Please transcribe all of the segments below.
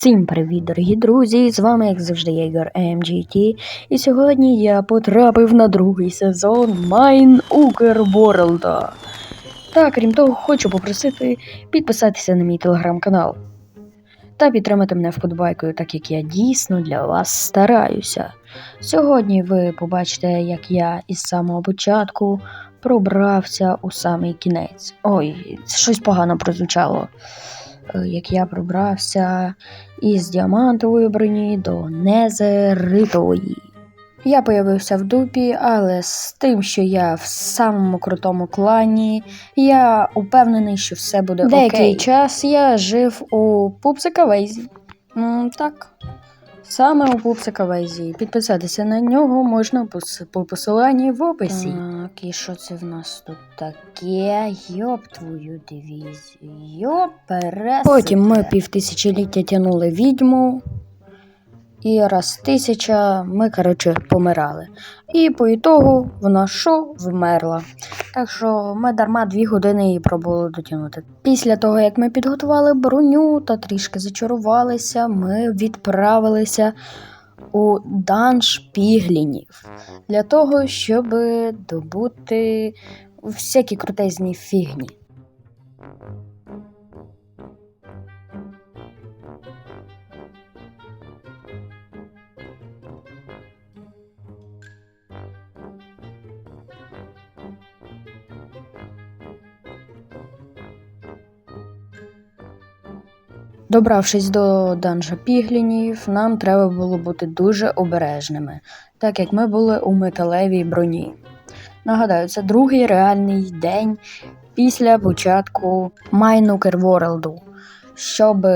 Всім привіт, дорогі друзі! З вами, як завжди, я Ігор MGT. І сьогодні я потрапив на другий сезон Mine Uker World. Та крім того, хочу попросити підписатися на мій телеграм-канал та підтримати мене вподобайкою, так як я дійсно для вас стараюся. Сьогодні ви побачите, як я із самого початку пробрався у самий кінець. Ой, щось погано прозвучало. Е, Як я пробрався із діамантової броні до незеритової. Я появився в дупі, але з тим, що я в самому крутому клані, я упевнений, що все буде Деякий окей. час я жив у Пупсика Вейзі. Так. Саме у Пупсика Вейзі. Підписатися на нього можна по, по посиланні в описі. Так, і що це в нас тут таке? Йоп твою дивізію. Йоп. Потім ми півтисячоліття тягнули відьму. І раз тисяча ми, коротше, помирали. І по ітогу вона що вмерла. Так що ми дарма дві години її пробували дотягнути. Після того, як ми підготували броню та трішки зачарувалися, ми відправилися у данж піглінів для того, щоб добути всякі крутезні фігні. Добравшись до данжа піглінів, нам треба було бути дуже обережними, так як ми були у металевій броні. Нагадаю, це другий реальний день після початку Майнукер Ворлду, щоб,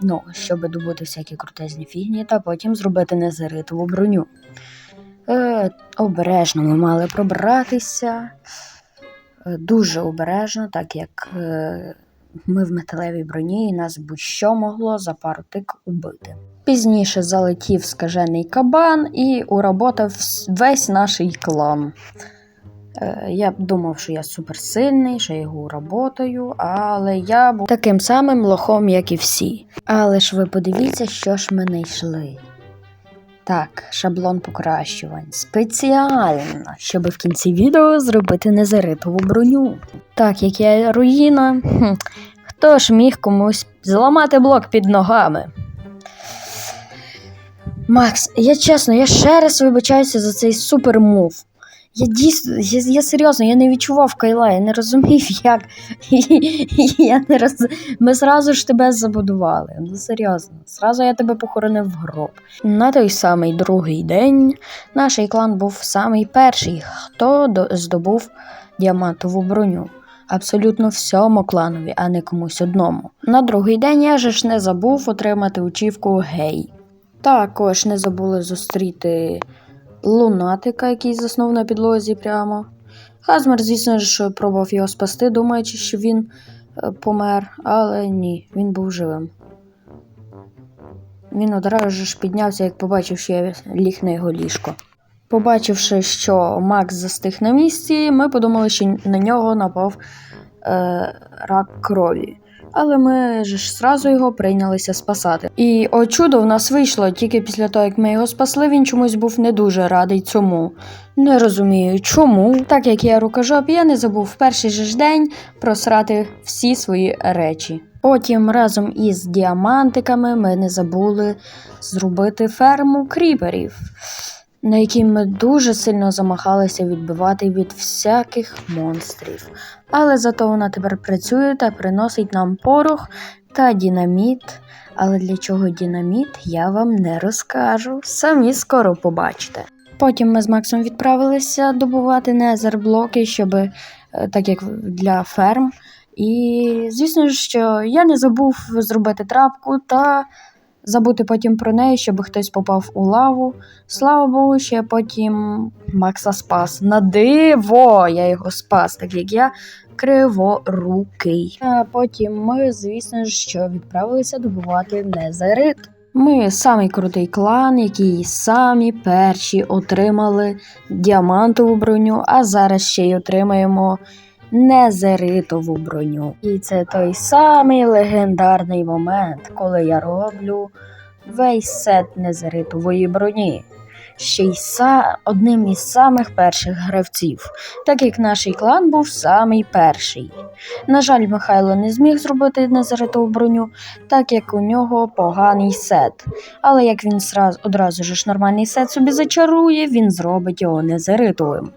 ну, щоб добути всякі крутезні фігні та потім зробити незаритову броню. Е, обережно ми мали пробратися. Е, дуже обережно, так як е, ми в металевій броні і нас будь-що могло за пару тик убити. Пізніше залетів скажений кабан і уработав весь наш клан. Е, Я думав, що я суперсильний, що я його уработаю, але я був таким самим лохом, як і всі. Але ж ви подивіться, що ж ми знайшли. Так, шаблон покращувань. Спеціально, щоб в кінці відео зробити незаритову броню. Так, як я руїна, хто ж міг комусь зламати блок під ногами? Макс, я чесно, я ще раз вибачаюся за цей супермув. Я дійсно, я, я серйозно, я не відчував кайла, я не розумів, як. я не роз... Ми зразу ж тебе забудували. Ну серйозно, зразу я тебе похоронив в гроб. На той самий другий день наш клан був самий перший, хто до- здобув діамантову броню. Абсолютно всьому кланові, а не комусь одному. На другий день я же ж не забув отримати учівку гей. Також не забули зустріти лунатика, який заснув на підлозі прямо. Хазмер, звісно ж, пробував його спасти, думаючи, що він е, помер, але ні, він був живим. Він одразу ж піднявся, як побачив, що я ліг на його ліжко. Побачивши, що Макс застиг на місці, ми подумали, що на нього напав е, рак крові. Але ми ж зразу його прийнялися спасати. І о чудо в нас вийшло тільки після того, як ми його спасли, він чомусь був не дуже радий цьому. Не розумію, чому. Так як я рукожоп, я не забув в перший же ж день просрати всі свої речі. Потім разом із діамантиками ми не забули зробити ферму кріперів, на якій ми дуже сильно замахалися відбивати від всяких монстрів. Але зато вона тепер працює та приносить нам порох та дінаміт. Але для чого дінаміт, я вам не розкажу. Самі скоро побачите. Потім ми з Максом відправилися добувати незерблоки, щоб е, так як для ферм. І звісно що я не забув зробити трапку та забути потім про неї, щоб хтось попав у лаву. Слава Богу, що я потім Макса спас. На диво, я його спас, так як я криворукий. А потім ми, звісно що відправилися добувати незерит. Ми самий крутий клан, який самі перші отримали діамантову броню, а зараз ще й отримаємо незеритову броню. І це той самий легендарний момент, коли я роблю весь сет незеритової броні. Ще й са... одним із самих перших гравців, так як наш клан був самий перший. На жаль, Михайло не зміг зробити незаритову броню, так як у нього поганий сет. Але як він одразу ж нормальний сет собі зачарує, він зробить його незаритовим.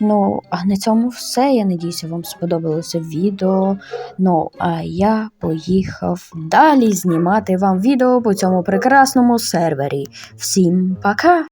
Ну, а на цьому все. Я надіюся, вам сподобалося відео. Ну, а я поїхав далі знімати вам відео по цьому прекрасному сервері. Всім пока!